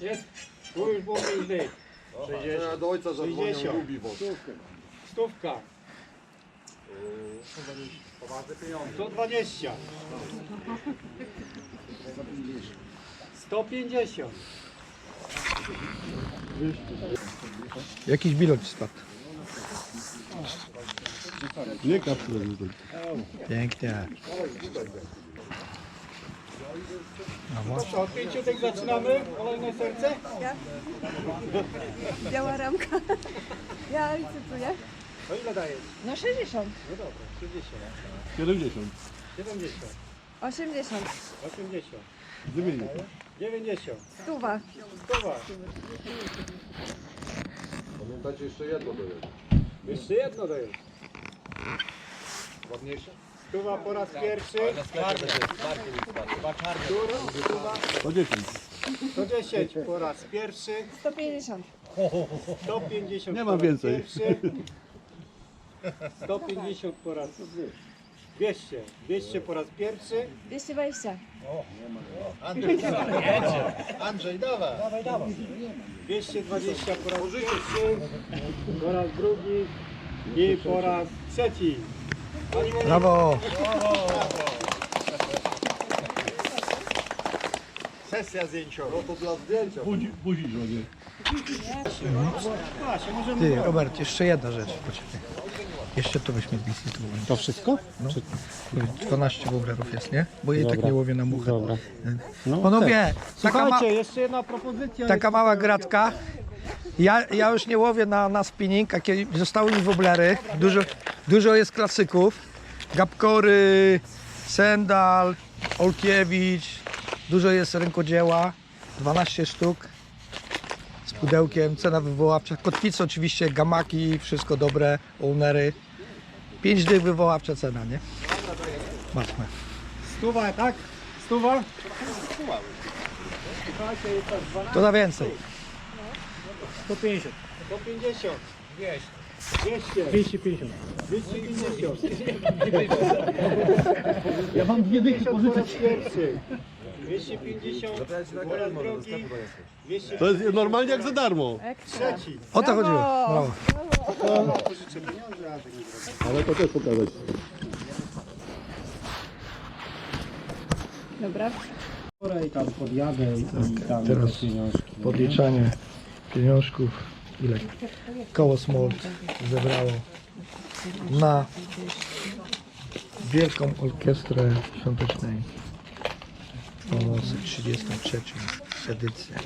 Jest. Tu już było pięć dych. Ja do ojca zadzwonię, 60. lubi was. Stówka. 120. 150. Jakiś bilot ci spadł. Pięknie. To od pięciu tych zaczynamy. Kolejne serce. Biała ramka. Ja licytuję. To ile dajesz? No 60. No dobra, 30. 70. 70. 80. 80. 90. 90. Stuwa. Stowa. Pamiętajcie jeszcze jedno do jest. Jeszcze jedno dajesz. Ładniejsze? Stuwa po raz pierwszy. Stuwa. 110. 110 po raz pierwszy. 150. 150 Nie po ma raz więcej. Pierwszy. 150 po raz 200. 200 po raz pierwszy. 220. Andrzej, dawaj. 220 po raz pierwszy. Po raz drugi. I po raz trzeci. Brawo! Sesja zdjęciowa. No to dla zdjęcia. Budzi, budzi żonie. Ty, Robert, jeszcze jedna rzecz. Poczekaj. Jeszcze to byśmy zlicytowali. To wszystko? No. 12 woblerów jest, nie? Bo jej tak nie łowię na muchę. Dobra. No, Panowie, taka, ma, Słuchajcie, jeszcze jedna propozycja. taka mała gratka. Ja, ja już nie łowię na, na spinning, a kiedy zostały mi woblery. Dużo, dużo jest klasyków. Gapkory, Sendal, Olkiewicz. Dużo jest rękodzieła. 12 sztuk z pudełkiem, cena wywoławcza. Kotwice oczywiście, gamaki, wszystko dobre, ownery. 5 dych wywoławcza cena, nie? Matmy. Stuwa, tak? Stuwa? Słuchajcie, jest 12. To na więcej. 150. 150. 200. 250. 250. Ja mam dwie dychy pożyczać. pierwszy. 250. Po raz drugi. 200. To jest normalnie jak za darmo. Trzeci. O to chodziło. Brawo. Brawo. Ale to też pokazać. Dobra. I tam podjadę i tam teraz te pieniążki. Podliczanie pieniążków. Ile koło Smolt zebrało na Wielką Orkiestrę Świątecznej Pomocy 33 edycję.